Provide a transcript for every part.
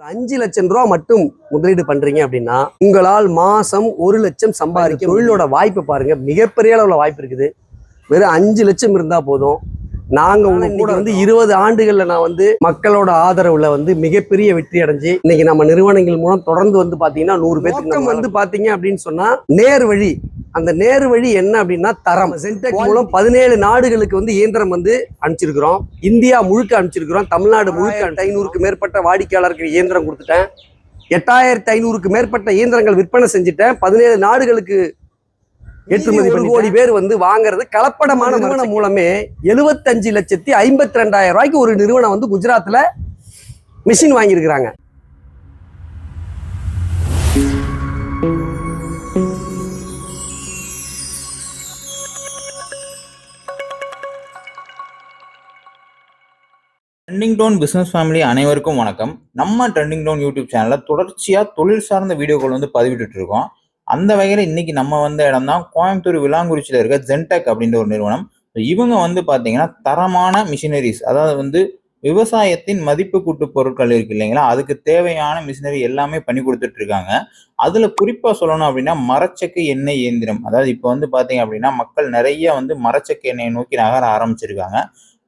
அஞ்சு லட்சம் ரூபா மட்டும் முதலீடு பண்றீங்க அப்படின்னா உங்களால் மாசம் ஒரு லட்சம் சம்பாதிக்க தொழிலோட வாய்ப்பு பாருங்க. மிகப்பெரிய அளவுல வாய்ப்பு இருக்குது. வெறும் அஞ்சு லட்சம் இருந்தா போதும். நாங்க கூட வந்து இருபது ஆண்டுகள்ல நான் வந்து மக்களோட ஆதரவுல வந்து மிகப்பெரிய வெற்றி அடைஞ்சு இன்னைக்கு நம்ம நிறுவனங்கள் மூலம் தொடர்ந்து வந்து பாத்தீங்கன்னா நூறு பேருக்கு வந்து பாத்தீங்க அப்படின்னு சொன்னா நேர் வழி அந்த நேர் வழி என்ன அப்படின்னா தரம். சென்டெக் மூலம் பதினேழு நாடுகளுக்கு வந்து இயந்திரம் வந்து அனுப்பிச்சிருக்கிறோம். இந்தியா முழுக்க அனுப்பிச்சிருக்கிறோம். தமிழ்நாடு முழுக்க ஐநூறுக்கு மேற்பட்ட வாடிக்கையாளருக்கு இயந்திரம் கொடுத்துட்டேன். எட்டாயிரத்தி ஐநூறுக்கு மேற்பட்ட இயந்திரங்கள் விற்பனை செஞ்சுட்டேன். பதினேழு நாடுகளுக்கு ஏற்றுமதி ஒரு கோடி பேர் வந்து வாங்குறது கலப்படமான நிறுவனம் மூலமே எழுபத்தஞ்சு லட்சத்தி ஐம்பத்தி ரெண்டாயிரம் ரூபாய்க்கு ஒரு நிறுவனம் வந்து குஜராத்ல மிஷின் வாங்கியிருக்கிறாங்க. ட்ரெண்டிங் டோன் பிஸ்னஸ் ஃபேமிலி அனைவருக்கும் வணக்கம். நம்ம ட்ரெண்டிங் டோன் யூடியூப் சேனலில் தொடர்ச்சியாக தொழில் சார்ந்த வீடியோக்கள் வந்து பதிவிட்டு இருக்கோம். அந்த வகையில் இன்னைக்கு நம்ம வந்த இடம் தான் கோயம்புத்தூர் விலாங்குறிச்சியில் இருக்க ஜென்டெக் அப்படின்ற ஒரு நிறுவனம். இவங்க வந்து பார்த்தீங்கன்னா தரமான மிஷினரிஸ் அதாவது வந்து விவசாயத்தின் மதிப்பு கூட்டு பொருட்கள் இருக்கு இல்லைங்களா? அதுக்கு தேவையான மிஷினரி எல்லாமே பண்ணி கொடுத்துட்டு இருக்காங்க. அதுல குறிப்பா சொல்லணும் அப்படின்னா மரச்சக்கு எண்ணெய் இயந்திரம். அதாவது இப்போ வந்து பாத்தீங்க அப்படின்னா மக்கள் நிறைய வந்து மரச்சக்கு எண்ணெயை நோக்கி நகர ஆரம்பிச்சிருக்காங்க.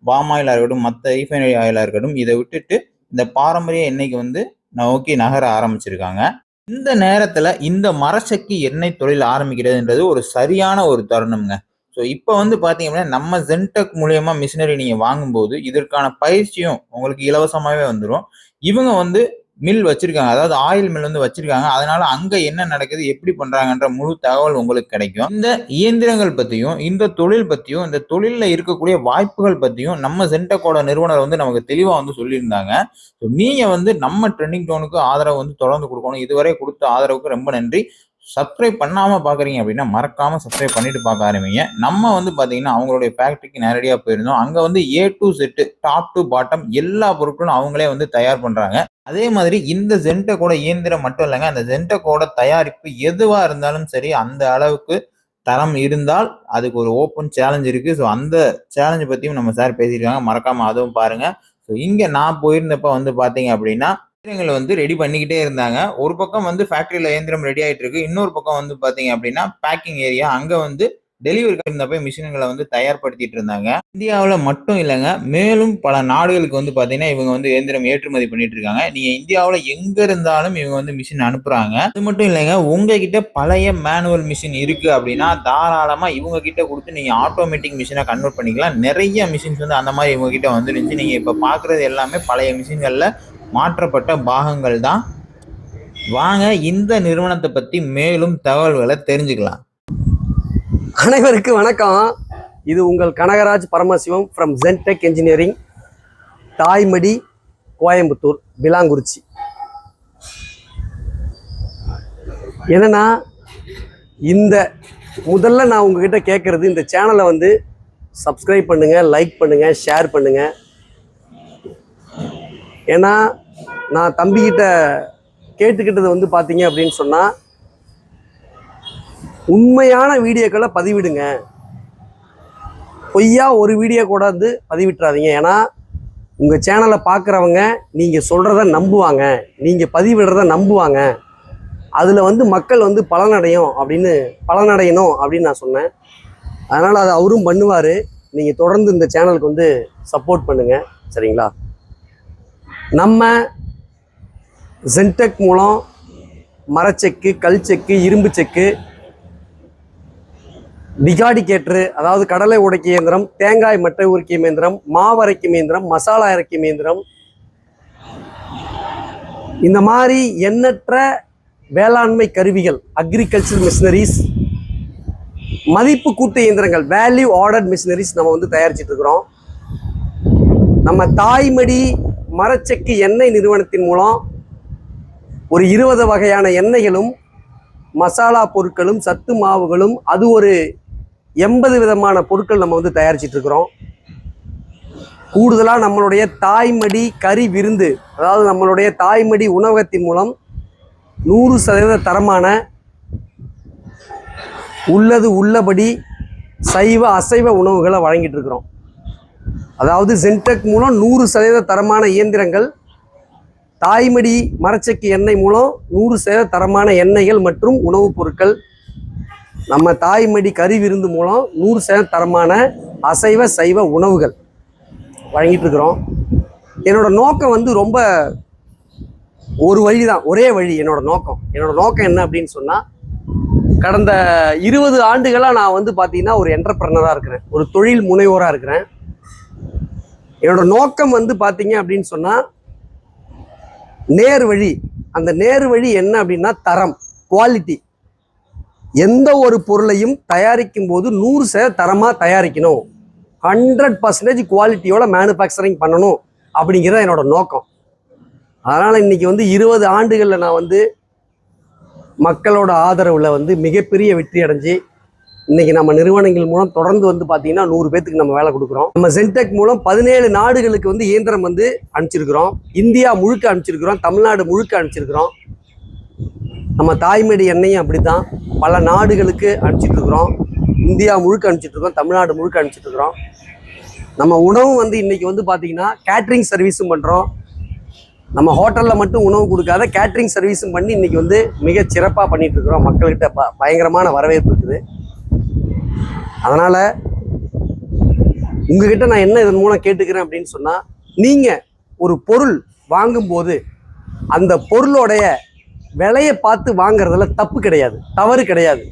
பாம் ஆயிலாக இருக்கட்டும் மற்ற ரீஃபைனரி ஆயிலாக இருக்கட்டும் இதை விட்டுட்டு இந்த பாரம்பரிய எண்ணெய்க்கு வந்து நோக்கி நகர ஆரம்பிச்சிருக்காங்க. இந்த நேரத்தில் இந்த மரசக்தி எண்ணெய் தொழில் ஆரம்பிக்கிறதுன்றது ஒரு சரியான ஒரு தருணம்ங்க. ஸோ இப்போ வந்து பார்த்தீங்க அப்படின்னா நம்ம ஜென்டெக் மூலியமா மிஷினரி நீங்கள் வாங்கும்போது இதற்கான பயிற்சியும் உங்களுக்கு இலவசமாகவே வந்துடும் இவங்க வந்து மில் வச்சிருக்காங்க. அதாவது ஆயில் மில் வந்து வச்சிருக்காங்க. அதனால அங்க என்ன நடக்குது எப்படி பண்றாங்கன்ற முழு தகவல் உங்களுக்கு கிடைக்கும். இந்த இயந்திரங்கள் பத்தியும் இந்த தொழில் பத்தியும் இந்த தொழிலில் இருக்கக்கூடிய வாய்ப்புகள் பத்தியும் நம்ம சென்டக்கோட நிறுவனர் வந்து நமக்கு தெளிவா வந்து சொல்லியிருந்தாங்க. ஸோ நீங்க வந்து நம்ம ட்ரெண்டிங் டோனுக்கு ஆதரவு வந்து தொடர்ந்து கொடுக்கணும். இதுவரை கொடுத்த ஆதரவுக்கு ரொம்ப நன்றி. சப்ஸ்கிரைப் பண்ணாம பாக்குறீங்க அப்படின்னா மறக்காம சப்ஸ்கிரைப் பண்ணிட்டு பார்க்க ஆரம்பிங்க. நம்ம வந்து பாத்தீங்கன்னா அவங்களுடைய ஃபேக்டரிக்கு நேரடியாக போயிருந்தோம். அங்க வந்து A to Z top to bottom எல்லா பொருட்களும் அவங்களே வந்து தயார் பண்றாங்க. அதே மாதிரி இந்த ஜென்டெக்கோட இயந்திரம் மட்டும் இல்லைங்க. அந்த ஜென்டெக்கோட தயாரிப்பு எதுவா இருந்தாலும் சரி அந்த அளவுக்கு தரம் இருந்தால் அதுக்கு ஒரு ஓப்பன் சேலஞ்ச் இருக்கு. ஸோ அந்த சேலஞ்ச் பத்தியும் நம்ம சார் பேசியிருக்காங்க. மறக்காம அதுவும் பாருங்க. ஸோ இங்க நான் போயிருந்தப்ப வந்து பாத்தீங்க அப்படின்னா இயந்திரங்களை வந்து ரெடி பண்ணிக்கிட்டே இருந்தாங்க. ஒரு பக்கம் வந்து ஃபேக்டரியில இயந்திரம் ரெடி ஆயிட்டு இருக்கு. இன்னொரு பக்கம் வந்து பாத்தீங்க அப்படின்னா பேக்கிங் ஏரியா அங்க வந்து டெலிவரி இருந்தப்ப மிஷின்களை வந்து தயார்படுத்திட்டு இருந்தாங்க. இந்தியாவில் மட்டும் இல்லைங்க. மேலும் பல நாடுகளுக்கு வந்து பார்த்தீங்கன்னா இவங்க வந்து இயந்திரம் ஏற்றுமதி பண்ணிட்டு இருக்காங்க. நீங்க இந்தியாவில் எங்க இருந்தாலும் இவங்க வந்து மிஷின் அனுப்புறாங்க. அது மட்டும் இல்லைங்க. உங்ககிட்ட பழைய மேனுவல் மிஷின் இருக்கு அப்படின்னா தாராளமா இவங்க கிட்ட கொடுத்து நீங்க ஆட்டோமேட்டிக் மிஷினை கன்வெர்ட் பண்ணிக்கலாம். நிறைய மிஷின்ஸ் வந்து அந்த மாதிரி இவங்க கிட்ட வந்துருந்துச்சு. நீங்க இப்போ பார்க்குறது எல்லாமே பழைய மிஷின்களில் மாற்றப்பட்ட பாகங்கள் தான். வாங்க இந்த நிறுவனத்தை பற்றி மேலும் தகவல்களை தெரிஞ்சுக்கலாம். அனைவருக்கு வணக்கம். இது உங்கள் Kanagaraj Paramasivam from Gentech engineering Thaimadi Coimbatore Vilankurichi என்னன்னா இந்த முதல்ல நான் உங்ககிட்ட கேட்குறது இந்த சேனலை வந்து சப்ஸ்கிரைப் பண்ணுங்கள் லைக் பண்ணுங்கள் ஷேர் பண்ணுங்கள் ஏன்னா நான் தம்பிக்கிட்ட கேட்டுக்கிட்டது வந்து பார்த்தீங்க அப்படின்னு சொன்னால் உண்மையான வீடியோக்களை பதிவிடுங்க. பொய்யா ஒரு வீடியோ கூட வந்து பதிவிட்டுறாதீங்க. ஏன்னா உங்கள் சேனலை பார்க்குறவங்க நீங்கள் சொல்கிறத நம்புவாங்க. நீங்கள் பதிவிடுறத நம்புவாங்க. அதில் வந்து மக்கள் வந்து பலனடையும் அப்படின்னு பலனடையணும் அப்படின்னு நான் சொன்னேன். அதனால் அதை அவரும் பண்ணுவார். நீங்கள் தொடர்ந்து இந்த சேனலுக்கு வந்து சப்போர்ட் பண்ணுங்கள் சரிங்களா? நம்ம ஜென்டெக் மூலம் மரச்செக்கு கல் செக்கு இரும்பு செக்கு டிகாடிகேட்டரு அதாவது கடலை உடைக்கும் இயந்திரம் தேங்காய் மட்டை உரிக்கும் இயந்திரம் மாவரைக்கும் இயந்திரம் மசாலா அரைக்கும் இயந்திரம். இந்த மாதிரி எண்ணற்ற வேளாண்மை கருவிகள் அக்ரிகல்ச்சர் மிஷினரிஸ் மதிப்பு கூட்டு இயந்திரங்கள் வேல்யூ ஆர்டர் மிஷினரிஸ் நம்ம வந்து தயாரிச்சிட்டு இருக்கிறோம். நம்ம தாய்மடி மரச்செக்கு எண்ணெய் நிறுவனத்தின் மூலம் ஒரு இருபது வகையான எண்ணெய்களும் மசாலா பொருட்களும் சத்து மாவுகளும் அது ஒரு எண்பது விதமான பொருட்கள் நம்ம வந்து தயாரிச்சிட்டு இருக்கிறோம் கூடுதலாக நம்மளுடைய தாய்மடி கறி விருந்து அதாவது நம்மளுடைய தாய்மடி உணவகத்தின் மூலம் நூறு சதவீத தரமான உள்ளது உள்ளபடி சைவ அசைவ உணவுகளை வழங்கிட்டு இருக்கிறோம் அதாவது ஜென்டெக் மூலம் நூறு சதவீத தரமான இயந்திரங்கள் தாய்மடி மரச்சக்கு எண்ணெய் மூலம் நூறு சதவீத தரமான எண்ணெய்கள் மற்றும் உணவுப் பொருட்கள் நம்ம தாய்மடி கறி விருந்து மூலம் நூறு சேர தரமான அசைவ சைவ உணவுகள் வழங்கிட்டு இருக்கிறோம் என்னோட நோக்கம் வந்து ரொம்ப ஒரு வழி தான் ஒரே வழி என்னோட நோக்கம். என்னோட நோக்கம் என்ன அப்படின்னு சொன்னால் கடந்த இருபது ஆண்டுகளாக நான் வந்து பார்த்தீங்கன்னா ஒரு என்டர்பிரனராக இருக்கிறேன். ஒரு தொழில் முனைவோராக இருக்கிறேன். என்னோட நோக்கம் வந்து பார்த்தீங்க அப்படின்னு சொன்னால் நேர் வழி அந்த நேர் வழி என்ன அப்படின்னா தரம் குவாலிட்டி எந்த ஒரு பொருளையும் தயாரிக்கும் போது நூறு சதவீத தரமாக தயாரிக்கணும். ஹண்ட்ரட் பர்சன்டேஜ் குவாலிட்டியோட மேனுஃபேக்சரிங் பண்ணணும் அப்படிங்கிறது என்னோட நோக்கம். அதனால் இன்னைக்கு வந்து இருபது ஆண்டுகளில் நான் வந்து மக்களோட ஆதரவில் வந்து மிகப்பெரிய வெற்றி அடைஞ்சு இன்றைக்கி நம்ம நிறுவனங்கள் மூலம் தொடர்ந்து வந்து பார்த்திங்கன்னா நூறு பேத்துக்கு நம்ம வேலை கொடுக்குறோம். நம்ம சென்டெக் மூலம் பதினேழு நாடுகளுக்கு வந்து இயந்திரம் வந்து அனுப்பிச்சிருக்கிறோம். இந்தியா முழுக்க அனுப்பிச்சிருக்கிறோம். தமிழ்நாடு முழுக்க அனுப்பிச்சிருக்கிறோம். நம்ம தாய்மடி எண்ணெயும் அப்படித்தான் பல நாடுகளுக்கு அனுப்பிச்சிட்ருக்குறோம் இந்தியா முழுக்க அனுப்பிச்சிட்ருக்கோம் தமிழ்நாடு முழுக்க அனுப்பிச்சிட்ருக்குறோம் நம்ம உணவும் வந்து இன்னைக்கு வந்து பார்த்திங்கன்னா கேட்ரிங் சர்வீஸும் பண்ணுறோம் நம்ம ஹோட்டலில் மட்டும் உணவு கொடுக்காத கேட்ரிங் சர்வீஸும் பண்ணி இன்னைக்கு வந்து மிக சிறப்பாக பண்ணிட்டு இருக்கிறோம். மக்கள்கிட்ட ப பயங்கரமான வரவேற்பு இருக்குது. அதனால் உங்ககிட்ட நான் என்ன இதன் மூலம் கேட்டுக்கிறேன் அப்படின்னு சொன்னால் நீங்கள் ஒரு பொருள் வாங்கும்போது அந்த பொருளோடைய விலையை பார்த்து வாங்குறதுல தப்பு கிடையாது தவறு கிடையாது.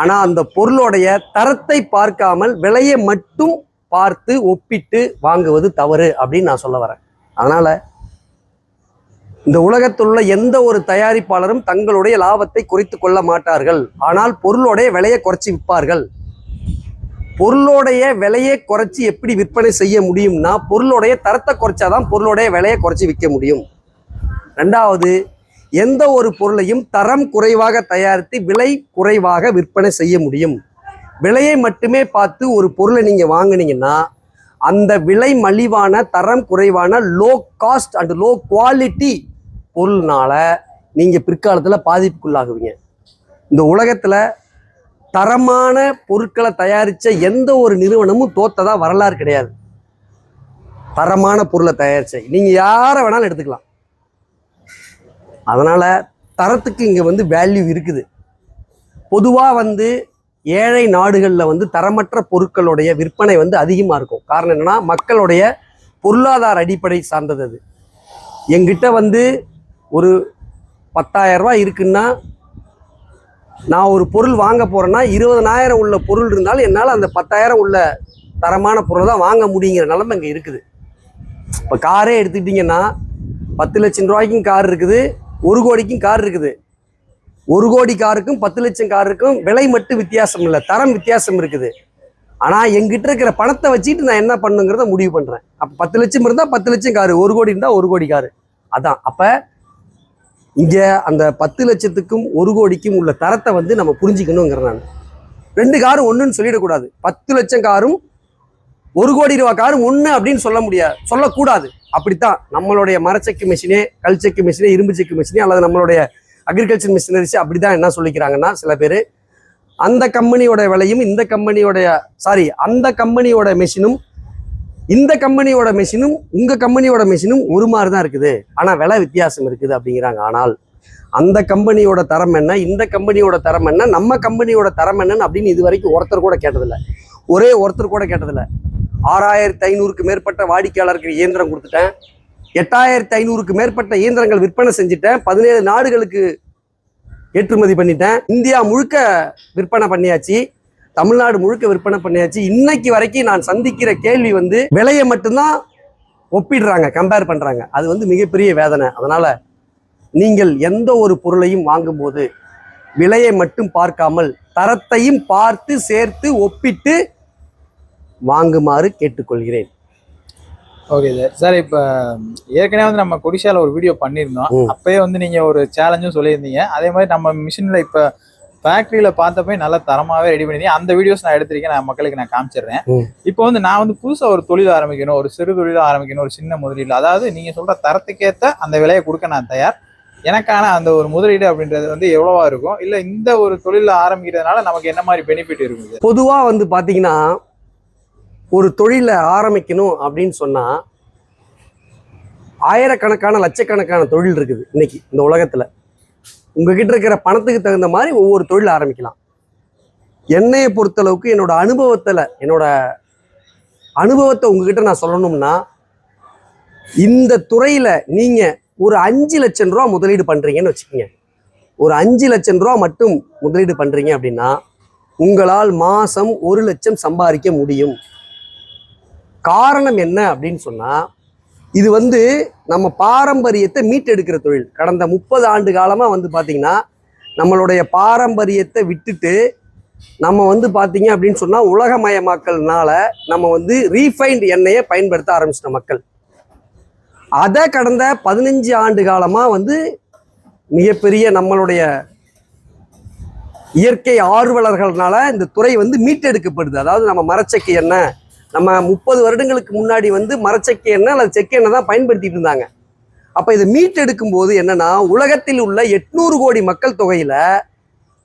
ஆனால் அந்த பொருளோடைய தரத்தை பார்க்காமல் விலையை மட்டும் பார்த்து ஒப்பிட்டு வாங்குவது தவறு அப்படின்னு நான் சொல்ல வரேன். அதனால் இந்த உலகத்தில் உள்ள எந்த ஒரு தயாரிப்பாளரும் தங்களுடைய லாபத்தை குறைத்து கொள்ள மாட்டார்கள். ஆனால் பொருளோடைய விலையை குறைச்சி விற்பார்கள். பொருளோடைய விலையை குறைச்சி எப்படி விற்பனை செய்ய முடியும்னா பொருளோடைய தரத்தை குறைச்சாதான் பொருளோடைய விலையை குறைச்சி விற்க முடியும். ரெண்டாவது எந்த ஒரு பொருளையும் தரம் குறைவாக தயாரித்து விலை குறைவாக விற்பனை செய்ய முடியும். விலையை மட்டுமே பார்த்து ஒரு பொருளை நீங்கள் வாங்குனீங்கன்னா அந்த விலை மலிவான தரம் குறைவான low cost and low quality பொருள்னால நீங்கள் பிற்காலத்தில் பாதிப்புக்குள்ளாகுவீங்க. இந்த உலகத்தில் தரமான பொருட்களை தயாரித்த எந்த ஒரு நிறுவனமும் தோத்ததாக வரலாறு கிடையாது. தரமான பொருளை தயாரித்த நீங்கள் யாரை வேணாலும் எடுத்துக்கலாம். அதனால் தரத்துக்கு இங்கே வந்து வேல்யூ இருக்குது. பொதுவாக வந்து ஏழை நாடுகளில் வந்து தரமற்ற பொருட்களுடைய விற்பனை வந்து அதிகமாக இருக்கும். காரணம் என்னன்னா மக்களுடைய பொருளாதார அடிப்படை சார்ந்தது அது. எங்கிட்ட வந்து ஒரு பத்தாயிரரூபா இருக்குன்னா நான் ஒரு பொருள் வாங்க போகிறேன்னா இருபதனாயிரம் உள்ள பொருள் இருந்தாலும் என்னால் அந்த பத்தாயிரம் உள்ள தரமான பொருளை தான் வாங்க முடியுங்கிற நிலமை இங்கே இருக்குது. இப்போ காரே எடுத்துக்கிட்டிங்கன்னா பத்து லட்சம் ரூபாய்க்கும் கார் இருக்குது. ஒரு கோடிக்கும் கார் இருக்குது. ஒரு கோடி காருக்கும் பத்து லட்சம் காருக்கும் விலை மட்டும் வித்தியாசம் இல்லை தரம் வித்தியாசம் இருக்குது. ஆனால் எங்கிட்ட இருக்கிற பணத்தை வச்சுட்டு நான் என்ன பண்ணுங்கிறத முடிவு பண்ணுறேன் அப்போ பத்து லட்சம் இருந்தால் பத்து லட்சம் காரு ஒரு கோடி இருந்தால் ஒரு கோடி காரு. அதான். அப்போ இங்கே அந்த பத்து லட்சத்துக்கும் ஒரு கோடிக்கும் உள்ள தரத்தை வந்து நம்ம புரிஞ்சுக்கணுங்கிறேன் நான். ரெண்டு காரும் ஒன்றுன்னு சொல்லிடக்கூடாது. பத்து லட்சம் காரும் ஒரு கோடி ரூபா காரும் ஒன்று அப்படின்னு சொல்ல முடியாது சொல்லக்கூடாது. அப்படித்தான் நம்மளுடைய மரச்செக்கு மிஷினே கல் செக்கு மிஷினே இரும்பு செக்கு மிஷினே அல்லது நம்மளுடைய அக்ரிகல்ச்சர் மிஷினரிஸ் அப்படி தான் என்ன சொல்லிக்கிறாங்கன்னா சில பேர் அந்த கம்பெனியோட விலையும் இந்த கம்பெனியோடைய சாரி அந்த கம்பெனியோட மிஷினும் இந்த கம்பெனியோட மிஷினும் உங்கள் கம்பெனியோட மிஷினும் ஒரு மாதிரி தான் இருக்குது. ஆனால் விலை வித்தியாசம் இருக்குது அப்படிங்கிறாங்க. ஆனால் அந்த கம்பெனியோட தரம் என்ன இந்த கம்பெனியோட தரம் என்ன நம்ம கம்பெனியோட தரம் என்னன்னு அப்படின்னு இது வரைக்கும் ஒருத்தர் கூட கேட்டதில்லை. ஒரே ஒருத்தர் கூட கேட்டதில்லை. ஆறாயிரத்தி ஐநூறுக்கு மேற்பட்ட வாடிக்கையாளருக்கு இயந்திரம் கொடுத்துட்டேன். எட்டாயிரத்தி ஐநூறுக்கு மேற்பட்ட இயந்திரங்கள் விற்பனை செஞ்சுட்டேன். பதினேழு நாடுகளுக்கு ஏற்றுமதி பண்ணிட்டேன். இந்தியா முழுக்க விற்பனை பண்ணியாச்சு. தமிழ்நாடு முழுக்க விற்பனை பண்ணியாச்சு. இன்னைக்கு வரைக்கும் நான் சந்திக்கிற கேள்வி வந்து விலையை மட்டும்தான் ஒப்பிடுறாங்க கம்பேர் பண்ணுறாங்க அது வந்து மிகப்பெரிய வேதனை. அதனால் நீங்கள் எந்த ஒரு பொருளையும் வாங்கும்போது விலையை மட்டும் பார்க்காமல் தரத்தையும் பார்த்து சேர்த்து ஒப்பிட்டு வாங்குமாறு கேட்டுக்கொள்கிறேன். ஓகே சார் சார் இப்போ ஏற்கனவே வந்து நம்ம கொடிஷால ஒரு வீடியோ பண்ணியிருந்தோம். அப்பயே வந்து நீங்க ஒரு சேலஞ்சும் சொல்லியிருந்தீங்க. அதே மாதிரி நம்ம மிஷின்ல இப்போ ஃபேக்டரியில பார்த்தப்ப நல்ல தரமாவே ரெடி பண்ணிருந்தீங்க அந்த வீடியோஸ் நான் எடுத்திருக்கேன். நான் மக்களுக்கு நான் காமிச்சிடுறேன். இப்போ வந்து நான் வந்து புதுசா ஒரு தொழில் ஆரம்பிக்கணும் ஒரு சிறு தொழில் ஆரம்பிக்கணும் ஒரு சின்ன முதலீடு அதாவது நீங்க சொல்ற தரத்துக்கேத்த அந்த விலையை கொடுக்க நான் தயார். எனக்கான அந்த ஒரு முதலீடு அப்படின்றது வந்து எவ்வளவா இருக்கும்? இல்ல இந்த ஒரு தொழில ஆரம்பிக்கிறதுனால நமக்கு என்ன மாதிரி பெனிஃபிட் இருக்குது பொதுவா வந்து பாத்தீங்கன்னா ஒரு தொழிலை ஆரம்பிக்கணும் அப்படின்னு சொன்னால் ஆயிரக்கணக்கான லட்சக்கணக்கான தொழில் இருக்குது இன்னைக்கு இந்த உலகத்தில். உங்ககிட்ட இருக்கிற பணத்துக்கு தகுந்த மாதிரி ஒவ்வொரு தொழில் ஆரம்பிக்கலாம். என்னையை பொறுத்தளவுக்கு என்னோட அனுபவத்தில் என்னோட அனுபவத்தை உங்ககிட்ட நான் சொல்லணும்னா இந்த துறையில் நீங்கள் ஒரு அஞ்சு லட்சம் ரூபா முதலீடு பண்ணுறீங்கன்னு வச்சுக்கோங்க. ஒரு அஞ்சு லட்சம் ரூபா மட்டும் முதலீடு பண்ணுறீங்க அப்படின்னா உங்களால் மாதம் ஒரு லட்சம் சம்பாதிக்க முடியும். காரணம் என்ன அப்படின்னு சொன்னால் இது வந்து நம்ம பாரம்பரியத்தை மீட்டெடுக்கிற தொழில். கடந்த முப்பது ஆண்டு காலமாக வந்து பார்த்திங்கன்னா நம்மளுடைய பாரம்பரியத்தை விட்டுட்டு நம்ம வந்து பார்த்தீங்க அப்படின்னு சொன்னால் உலகமயமாக்கல்னால நம்ம வந்து ரீஃபைண்ட் எண்ணெயை பயன்படுத்த ஆரம்பிச்சிட்ட மக்கள். அதை கடந்த பதினஞ்சு ஆண்டு காலமாக வந்து மிகப்பெரிய நம்மளுடைய இயற்கை ஆர்வலர்கள்னால இந்த துறை வந்து மீட்டெடுக்கப்படுது. அதாவது நம்ம மரச்செக்கு எண்ணெய் நம்ம முப்பது வருடங்களுக்கு முன்னாடி வந்து மரச்செக்கு எண்ணெய் அல்லது செக்கு எண்ணெய் தான் பயன்படுத்திட்டு இருந்தாங்க. அப்போ இதை மீட்டெடுக்கும் போது என்னன்னா உலகத்தில் உள்ள எட்நூறு கோடி மக்கள் தொகையில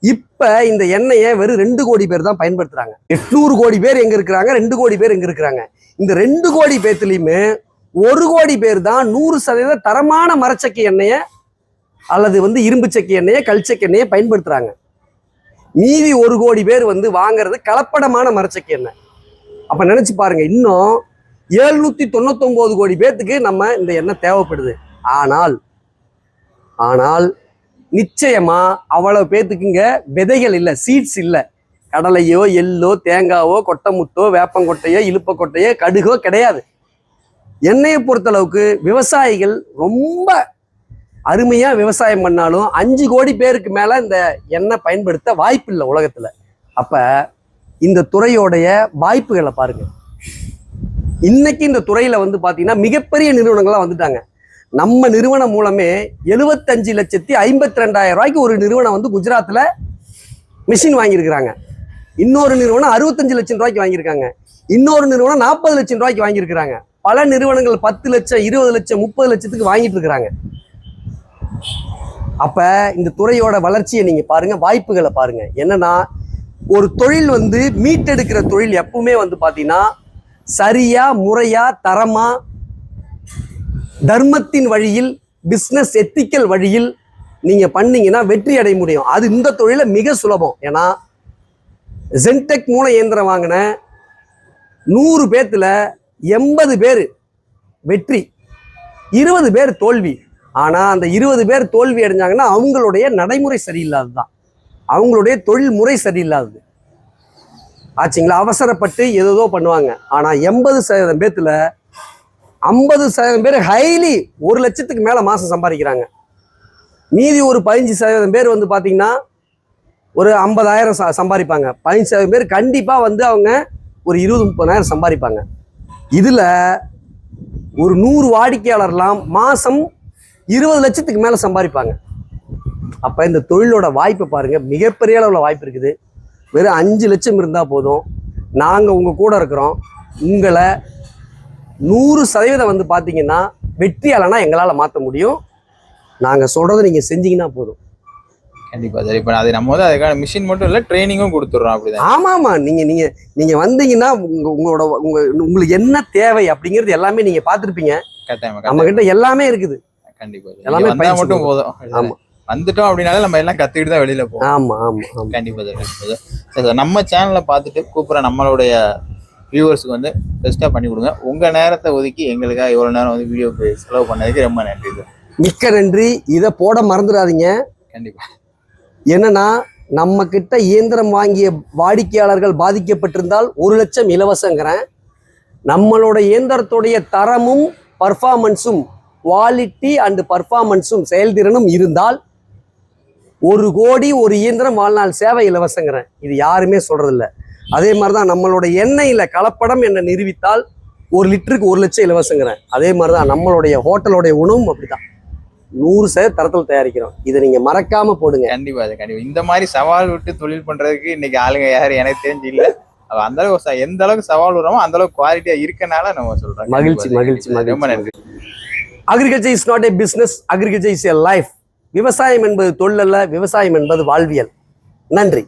இப்போ இந்த எண்ணெயை வெறும் ரெண்டு கோடி பேர் தான் பயன்படுத்துறாங்க. எட்நூறு கோடி பேர் எங்க இருக்கிறாங்க? ரெண்டு கோடி பேர் எங்க இருக்கிறாங்க? இந்த ரெண்டு கோடி பேர்த்துலயுமே ஒரு கோடி பேர் தான் நூறு சதவீத தரமான மரச்செக்கு எண்ணெயை அல்லது வந்து இரும்பு செக்கு எண்ணெயை கல்ச்செக்கு எண்ணெயை பயன்படுத்துறாங்க. மீதி ஒரு கோடி பேர் வந்து வாங்குறது கலப்படமான மரச்செக்கு எண்ணெய். அப்போ நினச்சி பாருங்கள் இன்னும் ஏழ்நூற்றி தொண்ணூத்தொம்போது கோடி பேர்த்துக்கு நம்ம இந்த எண்ணெய் தேவைப்படுது. ஆனால் ஆனால் நிச்சயமா அவ்வளவு பேர்த்துக்குங்க விதைகள் இல்லை சீட்ஸ் இல்லை. கடலையோ எள்ளோ தேங்காவோ கொட்டமுத்தோ வேப்பங்கொட்டையோ இழுப்பக்கொட்டையோ கடுகோ கிடையாது. எண்ணெயை பொறுத்தளவுக்கு விவசாயிகள் ரொம்ப அருமையாக விவசாயம் பண்ணாலும் அஞ்சு கோடி பேருக்கு மேலே இந்த எண்ணெய் பயன்படுத்த வாய்ப்பு இல்லை உலகத்தில். அப்போ இந்த துறையோடைய வாய்ப்புகளை பாருங்க. இன்னைக்கு இந்த துறையில வந்து பாத்தீங்கன்னா மிகப்பெரிய நிறுவனங்கள்லாம் வந்துட்டாங்க. நம்ம நிறுவனம் மூலமே எழுபத்தஞ்சு லட்சத்தி ஐம்பத்தி ரெண்டாயிரம் ரூபாய்க்கு ஒரு நிறுவனம் வந்து குஜராத்தில் மிஷின் வாங்கியிருக்கிறாங்க. இன்னொரு நிறுவனம் அறுபத்தஞ்சு லட்சம் ரூபாய்க்கு வாங்கியிருக்காங்க. இன்னொரு நிறுவனம் நாற்பது லட்சம் ரூபாய்க்கு வாங்கியிருக்கிறாங்க. பல நிறுவனங்கள் பத்து லட்சம் இருபது லட்சம் முப்பது லட்சத்துக்கு வாங்கிட்டு இருக்கிறாங்க அப்போ இந்த துறையோட வளர்ச்சியை நீங்கள் பாருங்கள் வாய்ப்புகளை பாருங்கள் என்னன்னா ஒரு தொழில் வந்து மீட்டெடுக்கிற தொழில் எப்பவுமே வந்து பார்த்தீங்கன்னா சரியா முறையா தரமா தர்மத்தின் வழியில் பிஸ்னஸ் எத்திக்கல் வழியில் நீங்க பண்ணீங்கன்னா வெற்றி அடைய முடியும். அது இந்த தொழில மிக சுலபம். ஏன்னா ஜென்டெக் மூல இயந்திரம் வாங்கின நூறு பேர்த்தில் எண்பது பேர் வெற்றி இருபது பேர் தோல்வி. ஆனா அந்த இருபது பேர் தோல்வி அடைஞ்சாங்கன்னா அவங்களுடைய நடைமுறை சரியில்லாததுதான். அவங்களுடைய தொழில் முறை சரியில்லாதது. ஆச்சுங்களா? அவசரப்பட்டு ஏதோ பண்ணுவாங்க. ஆனால் எண்பது சதவீதம் பேர்த்தில் ஐம்பது சதவீதம் பேர் ஹைலி ஒரு லட்சத்துக்கு மேலே மாதம் சம்பாதிக்கிறாங்க. மீதி ஒரு பதினஞ்சு சதவீதம் பேர் வந்து பார்த்திங்கன்னா ஒரு ஐம்பதாயிரம் ச- சம்பாதிப்பாங்க. பதினஞ்சு சதவீதம் பேர் கண்டிப்பாக வந்து அவங்க ஒரு இருபது முப்பதாயிரம் சம்பாதிப்பாங்க. இதில் ஒரு நூறு வாடிக்கையாளர்லாம் மாதம் இருபது லட்சத்துக்கு மேலே சம்பாதிப்பாங்க. அப்ப இந்த தொழிலோட வாய்ப்பை பாருங்க மிகப்பெரிய அளவுல வாய்ப்பு இருக்குது. வெறும் அஞ்சு லட்சம் இருந்தா போதும். நாங்க உங்க கூட இருக்கிறோம். உங்களை நூறு சதவீதம் வந்து பாத்தீங்கன்னா வெற்றியாளனா எங்களால மாத்த முடியும். நாங்க சொல்றதை நீங்க செஞ்சீங்கன்னா போதும். கண்டிப்பா சார். இப்போ அது நம்ம வந்து அதுக்கான மிஷின் மட்டும் இல்ல ட்ரைனிங்கும் கொடுத்துட்றோம் அப்படிதான். ஆமா ஆமா நீங்க நீங்க நீங்க வந்தீங்கன்னா உங்க உங்களோட உங்க உங்களுக்கு என்ன தேவை அப்படிங்கிறது எல்லாமே நீங்க பார்த்திருப்பீங்க. நம்ம கிட்ட எல்லாமே இருக்குது. கண்டிப்பா sir. எல்லாமே மட்டும் போதும். ஆமா. வந்துட்டோம் அப்படின்னாலே நம்ம எல்லாம் கத்துக்கிட்டு தான் வெளியில போவோம். ஆமா ஆமா கண்டிப்பா சார் கண்டிப்பா சார். சரி சார் நம்ம சேனலை பார்த்துட்டு கூப்பிட்ற நம்மளுடைய வியூவர்ஸ்க்கு வந்து பெஸ்ட்டாக பண்ணி கொடுங்க. உங்க நேரத்தை ஒதுக்கி எங்களுக்காக இவ்வளவு நேரம் வந்து வீடியோ செலவு பண்ணதுக்கு ரொம்ப நன்றி சார். மிக்க நன்றி. இதை போட மறந்துடாதீங்க. கண்டிப்பா. என்னன்னா நம்ம கிட்ட இயந்திரம் வாங்கிய வாடிக்கையாளர்கள் பாதிக்கப்பட்டிருந்தால் ஒரு லட்சம் இலவசங்கிறேன். நம்மளோட இயந்திரத்துடைய தரமும் பர்ஃபார்மன்ஸும் குவாலிட்டி அண்ட் பர்ஃபார்மன்ஸும் செயல்திறனும் இருந்தால் ஒரு கோடி ஒரு இயந்திரம் வாழ்நாள் சேவை இலவசங்கிறேன். இது யாருமே சொல்றதில்ல. அதே மாதிரி தான் நம்மளோட எண்ணெயில கலப்படம் என்ன நிரூபித்தால் ஒரு லிட்டருக்கு ஒரு லட்சம் இலவசங்கிறேன். அதே மாதிரி தான் நம்மளுடைய ஹோட்டலோடைய உணவும் அப்படிதான். நூறு சதவீத தரத்தில் தயாரிக்கிறோம். இதை நீங்க மறக்காம போடுங்க. கண்டிப்பா சார் கண்டிப்பா. இந்த மாதிரி சவால் விட்டு தொழில் பண்றதுக்கு இன்னைக்கு ஆளுங்க யாரும் எனக்கு தெரிஞ்சு இல்ல. அந்த அளவுக்கு எந்த அளவுக்கு சவால் விடுறோமோ அந்த அளவுக்கு குவாலிட்டியா இருக்கனால நம்ம சொல்றோம். மகிழ்ச்சி, மகிழ்ச்சி. ரொம்ப. நன்றி. Agriculture is not a business agriculture is a life விவசாயம் என்பது தொழில் அல்ல விவசாயம் என்பது வாழ்வியல். நன்றி.